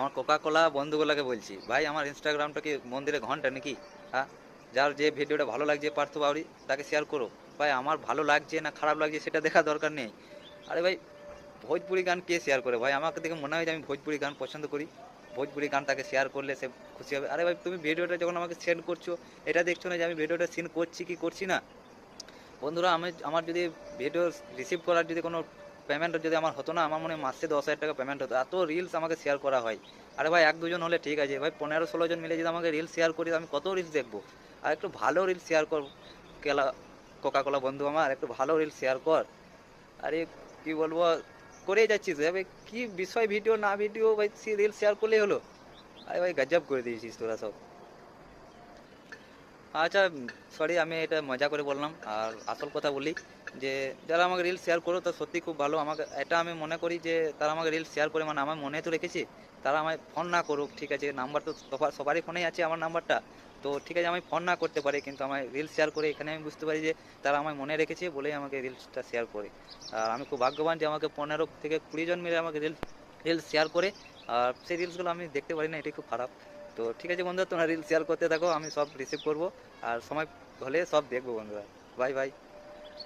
আমার কোকা কোলা বন্ধুগুলোকে বলছি, ভাই, আমার ইনস্টাগ্রামটা কি মন্দিরে ঘণ্টা নাকি? হ্যাঁ? যার যে ভিডিওটা ভালো লাগছে পার্থ বাউরি, তাকে শেয়ার করো। ভাই, আমার ভালো লাগছে না খারাপ লাগছে সেটা দেখা দরকার নেই। আরে ভাই, ভোজপুরি গান কে শেয়ার করে? ভাই, আমাকে দেখে মনে হয় যে আমি ভোজপুরি গান পছন্দ করি। ভোজপুরি গান তাকে শেয়ার করলে সে খুশি হবে। আরে ভাই, তুমি ভিডিওটা যখন আমাকে সেন্ড করছ, এটা দেখছ না যে আমি ভিডিওটা সিন করছি কি করছি না? বন্ধুরা, আমি, আমার যদি ভিডিও রিসিভ করার যদি কোনো পেমেন্ট যদি আমার হতো না, আমার মনে হয় মাসে দশ হাজার টাকা পেমেন্ট হতো। এত রিলস আমাকে শেয়ার করা হয়। আরে ভাই, এক দুজন হলে ঠিক আছে। ভাই, পনেরো ষোলো জন মিলে যদি আমাকে রিলস শেয়ার করি, আমি কত রিলস দেখব? আর একটু ভালো রিলস শেয়ার কর, কেলা কোকা কোলা বন্ধু আমার, একটু ভালো রিলস শেয়ার কর। আরে, কি বলব? করেই যাচ্ছিস ভাই। কি বিষয় ভিডিও না ভিডিও ভাই রিলস শেয়ার করলেই হলো। আরে ভাই, গজব করে দিয়েছিস তোরা সব। আচ্ছা সরি আমি এটা মজা করে বললাম। আর আসল কথা বলি যে, যারা আমাকে রিল শেয়ার করো, তা সত্যি খুব ভালো। আমাকে, এটা আমি মনে করি যে, তারা আমাকে রিল শেয়ার করে মানে আমার মনে তো রেখেছি, তারা আমায় ফোন না করুক, ঠিক আছে? নাম্বার তো সবার সবারই ফোনেই আছে আমার নাম্বারটা তো ঠিক আছে, আমি ফোন না করতে পারি, কিন্তু আমার রিল শেয়ার করে, এখানে আমি বুঝতে পারি যে, তারা আমায় মনে রেখেছে বলেই আমাকে রিলসটা শেয়ার করে। আর আমি খুব ভাগ্যবান যে, আমাকে পনেরো থেকে কুড়ি জন মিলে আমাকে রিল রিলস শেয়ার করে। আর সেই রিলসগুলো আমি দেখতে পারি না, এটাই খুব খারাপ। তো ঠিক আছে বন্ধুরা, তোমরা রিল শেয়ার করতে থাকো, আমি সব রিসিভ করব। আর সময় হলে সব দেখব বন্ধুরা। Bye bye